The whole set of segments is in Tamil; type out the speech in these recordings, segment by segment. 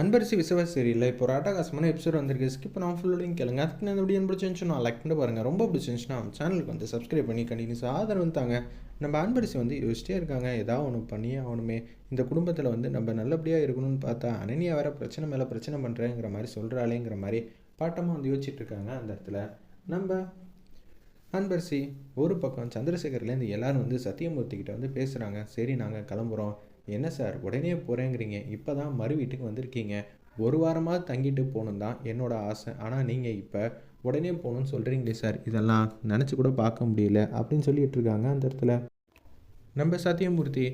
அன்பரிசி விசுவாசி சரியில்லை இப்போ ஒரு அட்டகாசமான எபிசோட் வந்திருக்கு. ஸ்கிப் பண்ணாமல் ஃபுல்லோடையும் கேளுங்க. அதுக்கு இந்த வீடியோ பிடிச்சிருந்துச்சுன்னா லைக் பண்ணி பாருங்கள் ரொம்ப பிடிச்சிருந்துச்சுன்னா சேனலுக்கு வந்து சப்ஸ்கிரைப் பண்ணி கண்டினியூஸ் ஆதரவு தாங்க. நம்ம அன்பரிசி வந்து யோசிச்சிட்டே இருக்காங்க. ஏதாவது ஒன்று பண்ணியே ஆகணுமே. இந்த குடும்பத்தில் வந்து நம்ம நல்லபடியாக இருக்கணும்னு பார்த்தா அனனியா வேற பிரச்சனை மேலே பிரச்சனை பண்ணுறேங்கிற மாதிரி சொல்கிறாளேங்கிற மாதிரி பாட்டமாக வந்து யோசிச்சுட்டு இருக்காங்க அந்த இடத்துல. நம்ம அன்பரசி ஒரு பக்கம் சந்திரசேகர்லேருந்து எல்லாரும் வந்து சத்தியமூர்த்திக்கிட்ட வந்து பேசுகிறாங்க சரி நாங்கள் கிளம்புறோம். என்ன சார் உடனே போகிறேங்கிறீங்க இப்போ தான் மறு வீட்டுக்கு வந்திருக்கீங்க. ஒரு வாரமாக தங்கிட்டு போகணும் தான் என்னோடய ஆசை. ஆனால் நீங்கள் இப்போ உடனே போகணும்னு சொல்கிறீங்களே சார். இதெல்லாம் நினச்சி கூட பார்க்க முடியல அப்படின்னு சொல்லிட்டு இருக்காங்க அந்த இடத்துல. நம்ம சத்தியமூர்த்தி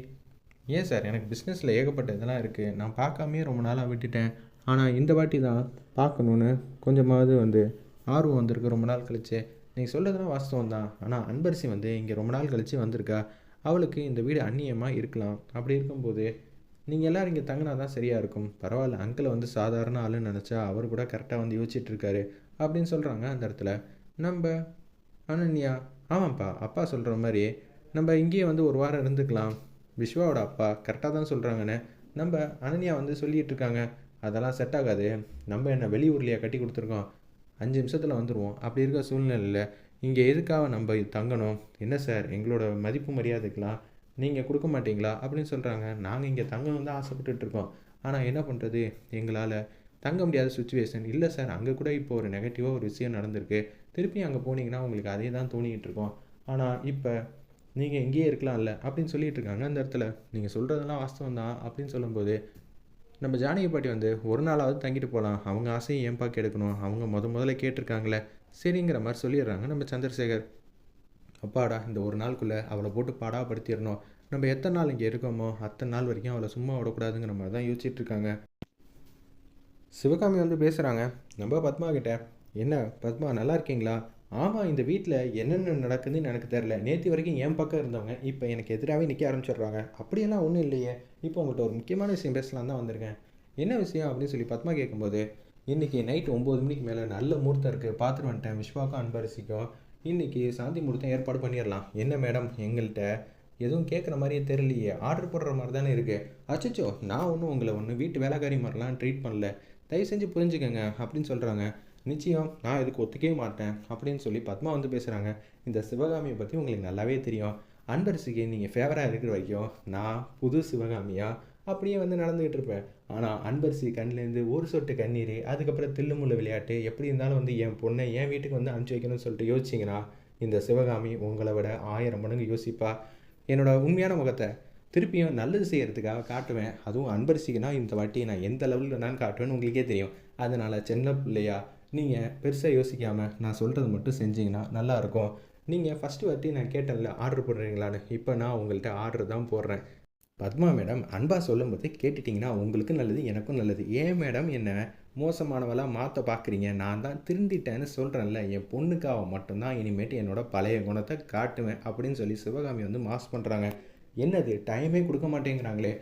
ஏன் சார் எனக்கு பிஸ்னஸில் ஏகப்பட்ட இதெல்லாம் இருக்குது நான் பார்க்காமே ரொம்ப நாளாக விட்டுட்டேன். ஆனால் இந்த வாட்டி தான் பார்க்கணுன்னு கொஞ்சமாவது வந்து ஆர்வம் வந்திருக்கு. ரொம்ப நாள் கழிச்சு. நீங்கள் சொல்கிறதுலாம் வாஸ்தவம் தான். ஆனால் அன்பரசி வந்து இங்கே ரொம்ப நாள் கழித்து வந்திருக்கா. அவளுக்கு இந்த வீடு அந்நியமாக இருக்கலாம். அப்படி இருக்கும்போது நீங்கள் எல்லோரும் இங்கே தங்கினா தான் சரியாக இருக்கும். பரவாயில்ல அங்கிளை வந்து சாதாரண ஆளுன்னு நினச்சா அவர் கூட கரெக்டாக வந்து யோசிச்சுட்ருக்காரு அப்படின்னு சொல்கிறாங்க அந்த இடத்துல. நம்ம அனன்யா ஆமாம்ப்பா அப்பா சொல்கிற மாதிரி நம்ம இங்கேயே வந்து ஒரு வாரம் இருந்துக்கலாம். விஸ்வாவோட அப்பா கரெக்டாக தான் சொல்கிறாங்கன்னு நம்ம அனன்யா வந்து சொல்லிகிட்டு இருக்காங்க. அதெல்லாம் செட் ஆகாது. நம்ம என்ன வெளியூர்லையா கட்டி கொடுத்துருக்கோம். அஞ்சு நிமிஷத்தில் வந்துடுவோம் அப்படி இருக்க சூழ்நிலையில் இங்கே எதுக்காக நம்ம தங்கணும்? என்ன சார்? எங்களோட மதிப்பு மரியாதைக்கெலாம் நீங்கள் கொடுக்க மாட்டீங்களா? அப்படின்னு சொல்கிறாங்க நாங்கள் இங்கே தங்கணும் தான் ஆசைப்பட்டுட்டு இருக்கோம். ஆனால் என்ன பண்ணுறது எங்களால் தங்க முடியாத சுச்சுவேஷன் இல்லை சார் அங்கே கூட இப்போ ஒரு நெகட்டிவாக ஒரு விஷயம் நடந்திருக்கு. திருப்பி அங்கே போனீங்கன்னா உங்களுக்கு அதே தான் தோணிக்கிட்டு இருக்கோம். ஆனால் இப்போ நீங்கள் இங்கேயே இருக்கலாம்ல? அப்படின்னு சொல்லிட்டு இருக்காங்க அந்த இடத்துல. நீங்கள் சொல்கிறதெல்லாம் வாஸ்தவம் தான் அப்படின்னு சொல்லும்போது நம்ம ஜானகி பாட்டி வந்து ஒரு நாளாவது தங்கிட்டு போகலாம் அவங்க ஆசையை ஏன்பா கெடுக்கணும்? அவங்க முத முதல்ல கேட்டிருக்காங்களே. சரிங்கிற மாதிரி சொல்லிடுறாங்க. நம்ம சந்திரசேகர் அப்பாடா இந்த ஒரு நாளுக்குள்ளே அவளை போட்டு பாடாப்படுத்திடணும். நம்ம எத்தனை நாள் இங்கே இருக்கோமோ அத்தனை நாள் வரைக்கும் அவளை சும்மா விடக்கூடாதுங்கிற மாதிரி தான் யோசிச்சிட்டுருக்காங்க சிவகாமி வந்து பேசுகிறாங்க நம்ம பத்மா கிட்ட என்ன பத்மா நல்லா இருக்கீங்களா? ஆமாம் இந்த வீட்டில் என்னென்ன நடக்குதுன்னு எனக்கு தெரில நேற்று வரைக்கும் என் பக்கம் இருந்தவங்க இப்போ எனக்கு எதிராகவே நிற்க ஆரம்பிச்சிடுறாங்க. அப்படியெல்லாம் ஒன்றும் இல்லையே. இப்போ உங்கள்கிட்ட ஒரு முக்கியமான விஷயம் பேசலாம் தான் வந்திருக்கேன். என்ன விஷயம்? அப்படின்னு சொல்லி பத்மா கேட்கும்போது இன்றைக்கி நைட் ஒம்பது மணிக்கு மேலே நல்ல முகூர்த்தம் இருக்குது பார்த்துட்டு வந்துட்டேன். விஸ்வாக்கும் அன்பரசிக்கும். இன்றைக்கி சாந்தி முகூர்த்தம் ஏற்பாடு பண்ணிடலாம். என்ன மேடம் எங்கள்கிட்ட எதுவும் கேட்குற மாதிரியே தெரியலையே. ஆர்டர் போடுற மாதிரி தானே இருக்குது அச்சச்சோ நான் ஒன்றும் உங்களை ஒன்று வீட்டு வேலைக்காரி மாதிரிலாம் ட்ரீட் பண்ணல. தயவு செஞ்சு புரிஞ்சுக்கங்க அப்படின்னு சொல்கிறாங்க நிச்சயம் நான் இதுக்கு ஒத்துக்கவே மாட்டேன் அப்படின்னு சொல்லி பத்மா வந்து பேசுகிறாங்க இந்த சிவகாமியை பற்றி உங்களுக்கு நல்லாவே தெரியும். அன்பரசிக்கு நீங்கள் ஃபேவராக இருக்கிற வரைக்கும் நான் புது சிவகாமியாக அப்படியே வந்து நடந்துகிட்டு இருப்பேன் ஆனால் அன்பரசி கண்ணிலேருந்து ஒரு சொட்டு கண்ணீர் அதுக்கப்புறம் தில்லுமுள்ள விளையாட்டு எப்படி இருந்தாலும் வந்து என் பொண்ணை என் வீட்டுக்கு வந்து அனுப்பிச்சி வைக்கணும்னு சொல்லிட்டு யோசிச்சிங்கன்னா இந்த சிவகாமி உங்களை விட ஆயிரம் மடங்கு யோசிப்பா. என்னோட உண்மையான முகத்தை திருப்பியும் நல்லது செய்கிறதுக்காக காட்டுவேன். அதுவும் அன்பரிசிக்குனா இந்த வாட்டி நான் எந்த லெவலில் நான் காட்டுவேன்னு உங்களுக்கே தெரியும். அதனால் சின்ன பிள்ளையா நீங்கள் பெருசாக யோசிக்காமல் நான் சொல்கிறது மட்டும் செஞ்சிங்கன்னா நல்லாயிருக்கும் நீங்கள் ஃபஸ்ட்டு வாட்டி நான் கேட்டேன்ல ஆர்டர் போடுறீங்களான்னு இப்போ நான் உங்கள்கிட்ட ஆர்டர் தான் போடுறேன். பத்மா மேடம் அன்பாக சொல்லும்போது கேட்டுட்டிங்கன்னா உங்களுக்கு நல்லது எனக்கும் நல்லது. ஏன் மேடம் என்ன மோசமானவளாக மாற்ற பார்க்குறீங்க நான் தான் திருந்திட்டேன்னு சொல்கிறேன்ல என் பொண்ணுக்காக மட்டும்தான் இனிமேட்டு என்னோட பழைய குணத்தை காட்டுவேன் அப்படின்னு சொல்லி சிவகாமி வந்து மாஸ் பண்ணுறாங்க என்னது டைமே கொடுக்க மாட்டேங்கிறாங்களே.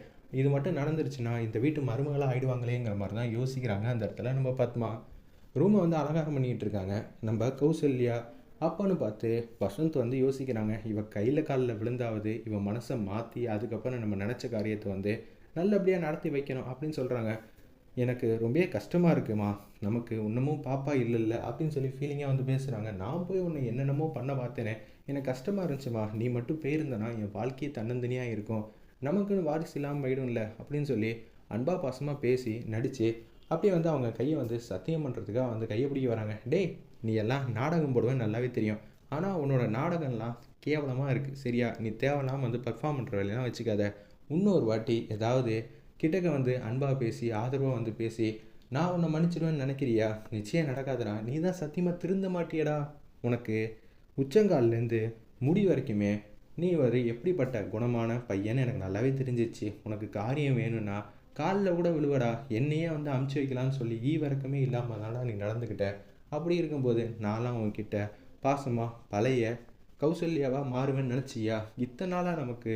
இது மட்டும் நடந்துருச்சுன்னா இந்த வீட்டு மருமகளாக ஆயிடுவாங்களேங்கிற மாதிரி தான் யோசிக்கிறாங்க அந்த இடத்துல நம்ம பத்மா. ரூமை வந்து அலங்காரம் பண்ணிகிட்டு இருக்காங்க. நம்ம கௌசல்யா அப்போன்னு பார்த்து வசந்த் வந்து யோசிக்கிறாங்க இவ கையில் காலில் விழுந்தாவது இவன் மனசை மாற்றி அதுக்கப்புறம் நம்ம நினச்ச காரியத்தை வந்து நல்லபடியாக நடத்தி வைக்கணும் அப்படின்னு சொல்கிறாங்க எனக்கு ரொம்ப கஷ்டமாக இருக்குமா? நமக்கு இன்னமும் பாப்பா இல்லைல்ல அப்படின்னு சொல்லி ஃபீலிங்காக வந்து பேசுகிறாங்க நான் போய் உன்னை என்னென்னமோ பண்ண பார்த்தேனே. எனக்கு கஷ்டமாக இருந்துச்சுமா? நீ மட்டும் போயிருந்தனா என் வாழ்க்கையை தன்னந்தனியாக இருக்கும். நமக்குன்னு வாரிசு இல்லாமல் போயிடும்ல அப்படின்னு சொல்லி அன்பா பாசமாக பேசி நடித்து அப்படியே வந்து அவங்க கையை வந்து சத்தியம் பண்ணுறதுக்காக வந்து கையை பிடிக்க வராங்க. டேய் நீ எல்லாம் நாடகம் போடுவேன் நல்லாவே தெரியும். ஆனால் உன்னோட நாடகம்லாம் கேவலமாக இருக்குது சரியா? நீ தேவையில்லாமல் வந்து பர்ஃபார்ம் பண்ணுற வேலையெல்லாம் வச்சுக்காத. இன்னொரு வாட்டி ஏதாவது கிட்டக்க வந்து அன்பாக பேசி ஆதரவாக வந்து பேசி நான் உன்னை மன்னிச்சிடுவேன்னு நினைக்கிறியா? நிச்சயம் நடக்காதடா. நீ தான் சத்தியமாக திருந்த மாட்டியடா. உனக்கு உச்சங்கால்லேருந்து முடி வரைக்குமே நீ ஒரு எப்படிப்பட்ட குணமான பையன்னு எனக்கு நல்லாவே தெரிஞ்சிச்சு. உனக்கு காரியம் வேணும்னா காலில் கூட விழுவடா. என்னையே வந்து அமுச்சு வைக்கலான்னு சொல்லி ஈ வரைக்குமே இல்லாமல் தானடா நீ நடந்துக்கிட்ட. அப்படி இருக்கும்போது நான்லாம் உங்ககிட்ட பாசமாக பழைய கௌசல்யாவாக மாறுவேன்னு நினச்சியா? இத்தனை நாளாக நமக்கு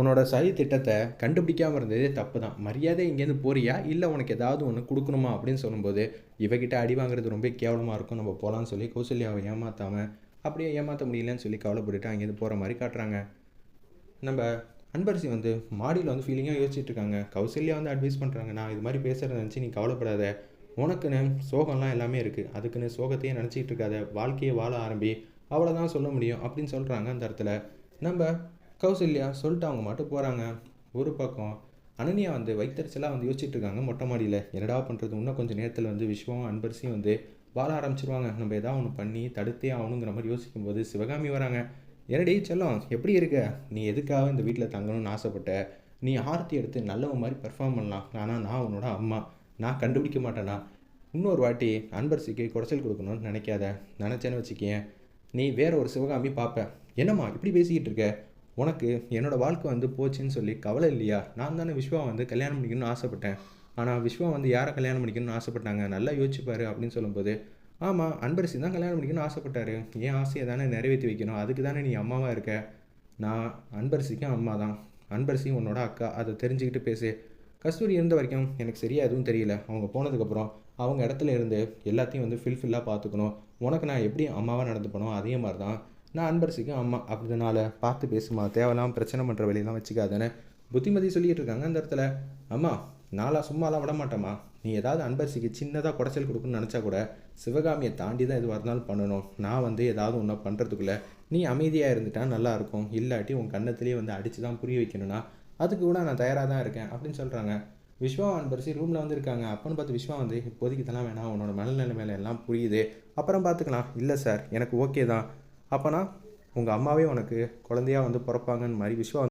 உன்னோட சதி திட்டத்தை கண்டுபிடிக்காமல் இருந்ததே தப்பு தான் மரியாதை இங்கேருந்து போறியா? இல்லை உனக்கு ஏதாவது ஒன்று கொடுக்கணுமா? அப்படின்னு சொல்லும்போது இவகிட்ட அடி வாங்குறது ரொம்ப கேவலமாக இருக்கும். நம்ம போகலான்னு சொல்லி கௌசல்யாவை ஏமாற்றாமல் அப்படியே ஏமாற்ற முடியலன்னு சொல்லி கவலைப்பட்டுட்டு அங்கேருந்து போகிற மாதிரி காட்டுறாங்க. நம்ம அன்பரசி வந்து மாடியில் வந்து ஃபீலிங்காக யோசிச்சுட்டு இருக்காங்க. கௌசல்யா வந்து அட்வைஸ் பண்ணுறாங்க நான் இது மாதிரி பேசுகிறத நினச்சி நீ கவலைப்படாத. உனக்குன்னு சோகம்லாம் எல்லாமே இருக்குது அதுக்குன்னு சோகத்தையே நினச்சிக்கிட்டு இருக்காத. வாழ்க்கையை வாழ ஆரம்பி. அவ்வளோதான் சொல்ல முடியும் அப்படின்னு சொல்கிறாங்க அந்த இடத்துல. நம்ம கௌசல்யா சொல்லிட்டு அவங்க மட்டும் போகிறாங்க ஒரு பக்கம் அனன்யா வந்து வைத்தறிச்சலாக வந்து யோசிச்சுட்டு இருக்காங்க மொட்டை மாடியில். என்னடா பண்ணுறது இன்னும் கொஞ்சம் நேரத்தில் வந்து விஸ்வம் அன்பரசியும் வந்து வாழ ஆரம்பிச்சிருவாங்க. நம்ம ஏதாவது ஒன்று பண்ணி தடுத்தே ஆகணுங்கிற மாதிரி யோசிக்கும்போது சிவகாமி வராங்க. என்னடி செல்லம் எப்படி இருக்க? நீ எதுக்காக இந்த வீட்டில் தங்கணும்னு ஆசைப்பட்ட? நீ ஆர்த்தி எடுத்து நல்லவ மாதிரி பெர்ஃபார்ம் பண்ணலாம். ஆனால் நான் உன்னோட அம்மா. நான் கண்டுபிடிக்க மாட்டேனா? இன்னொரு வாட்டி அன்பரசிக்கு குடைச்சல் கொடுக்கணும்னு நினைக்காத. நினச்சேன்னு வச்சுக்கேன் நீ வேற ஒரு சிவகாமி பார்ப்ப என்னம்மா இப்படி பேசிக்கிட்டு இருக்க? உனக்கு என்னோடய வாழ்க்கை வந்து போச்சுன்னு சொல்லி கவலை இல்லையா? நான் தானே விஸ்வா வந்து கல்யாணம் பண்ணிக்கணும்னு ஆசைப்பட்டேன். ஆனால் விஸ்வா வந்து யாரை கல்யாணம் பண்ணிக்கணும்னு ஆசைப்பட்டாங்க? நல்லா யோசிச்சுப்பாரு அப்படின்னு சொல்லும்போது ஆமாம் அன்பரசி தான் கல்யாணம் பண்ணிக்கணும்னு ஆசைப்பட்டாரு. என் ஆசையை தானே நிறைவேற்றி வைக்கணும். அதுக்கு தானே நீ அம்மாவாக இருக்க? நான் அன்பரசிக்கும் அம்மா தான். அன்பரசி உன்னோட அக்கா. அதை தெரிஞ்சுக்கிட்டு பேசு. கஸ்தூரி இருந்த வரைக்கும் எனக்கு சரியாக எதுவும் தெரியல. அவங்க போனதுக்கப்புறம் அவங்க இடத்துல இருந்து எல்லாத்தையும் வந்து ஃபில்ஃபில்லாக பார்த்துக்கணும். உனக்கு நான் எப்படி அம்மாவாக நடந்துப்பணும் அதே மாதிரி தான் நான் அன்பரசிக்கும் அம்மா அப்படினால பார்த்து பேசுமா. தேவையில்லாமல் பிரச்சனை பண்ணுற வழியெல்லாம் வச்சுக்காதானே புத்திமதி சொல்லிட்டு இருக்காங்க அந்த இடத்துல. அம்மா நாளாக சும்மாலாம் விட மாட்டேம்மா. நீ ஏதாவது அன்பரசிக்கு சின்னதாக குடைச்சல் கொடுக்குன்னு நினச்சா கூட சிவகாமியை தாண்டி தான் எதுவாக இருந்தாலும் பண்ணணும். நான் வந்து ஏதாவது ஒன்று பண்ணுறதுக்குள்ளே நீ அமைதியாக இருந்துட்டா நல்லாயிருக்கும் இல்லாட்டி உன் கண்ணத்துலேயே வந்து அடித்து தான் புரிய வைக்கணும்னா அதுக்கு கூட நான் தயாராக தான் இருக்கேன் அப்படின்னு சொல்கிறாங்க விஸ்வா அன்பரசி ரூமில் வந்து இருக்காங்க. அப்போன்னு பார்த்து விஸ்வா வந்து இப்போதைக்கு இதெல்லாம் வேணாம் உன்னோட மனநிலை மேலே எல்லாம் புரியுது. அப்புறம் பார்த்துக்கலாம். இல்லை சார் எனக்கு ஓகே தான். அப்போனா உங்கள் அம்மாவே உனக்கு குழந்தையா வந்து பிறப்பாங்கன்னு மாதிரி விஸ்வா